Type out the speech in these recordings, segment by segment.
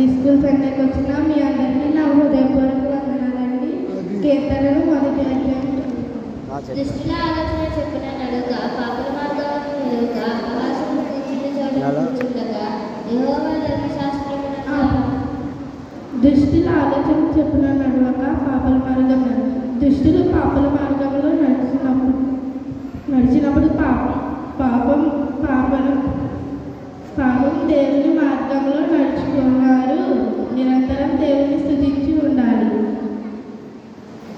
అన్ని స్కూల్ సెంటర్కి వచ్చిన మీ అందరికీ నా హృదయపూర్వక వందనాలండి. కీర్తనలు మొదటి దృష్టిలో ఆలోచన చెప్పిన నడుక పాపల మార్గాలను యెహోవా ధర్మశాస్త్రమున దుష్టుల ఆలోచన చెప్పిన నడవక పాపల మార్గం దుష్టులు పాపల మార్గంలో నడిచినప్పుడు నడిచినప్పుడు పాపం పాపం పాపను పాపం దేవుని మార్గంలో నడుచుకున్నారు నిరంతరం దేవుని స్థుతించి ఉండాలి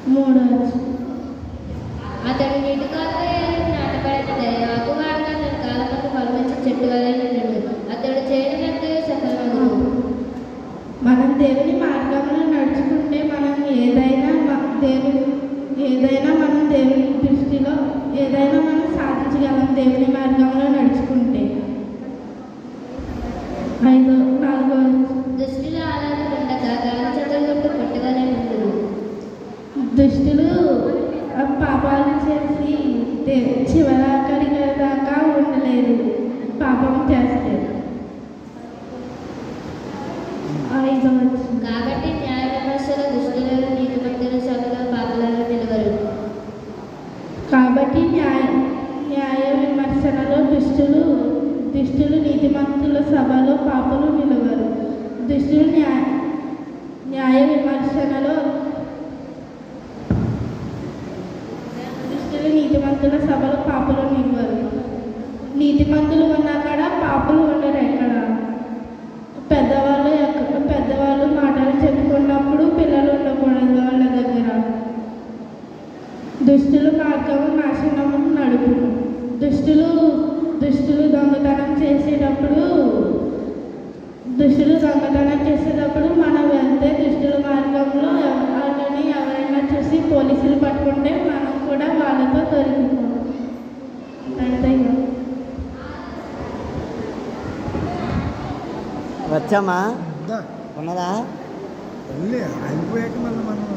మూడవది అతడు నీటి కాలువ నాటబడిన దయాకు వాడుగా తన కాలమందు ఫలమిచ్చి చెట్టు వలె నుండును. అతడు చేయనట్టు సఫలమగును మనం దేవుని మార్గంలో నడుచుకుంటే మనం ఏదైనా దేవుని ఏదైనా మనం దేవుని దృష్టిలో ఏదైనా మనం సాధించగలం దేవుని మార్గంలో నడుచుకుంటే. ఐదో నాలుగో. దృష్టిలో ఉండగా దే- చివరాఖరి దాకా ఉండలేరు పాపం చేస్తే ఐదో వచ్చింది కాబట్టి న్యాయ విమర్శల దుష్టులను నీతిమంతుల సభలో పాపలను నిలవరు కాబట్టి న్యాయ న్యాయ విమర్శనలో దుష్టులు దుష్టులు నీతిమంతుల సభలో పాపలు నిలవరు దుష్టులు న్యాయ న్యాయ విమర్శనలో మందుల సభలు పాపలు నివ్వరు. నీతిమంతులు ఉన్న కాడ పాపలు ఉండరు ఎక్కడ. పెద్దవాళ్ళు ఎక్కడ పెద్దవాళ్ళు మాటలు చెప్పుకున్నప్పుడు పిల్లలు ఉండకూడదు వాళ్ళ దగ్గర. దుష్టులు మార్గము నాశనము నడుపు. దుష్టులు దుష్టులు దొంగతనం చేసేటప్పుడు దుష్టులు దొంగతనం చేసేటప్పుడు మనం వచ్చామా? ఉన్నదా? అయిపోయాక మళ్ళీ మనం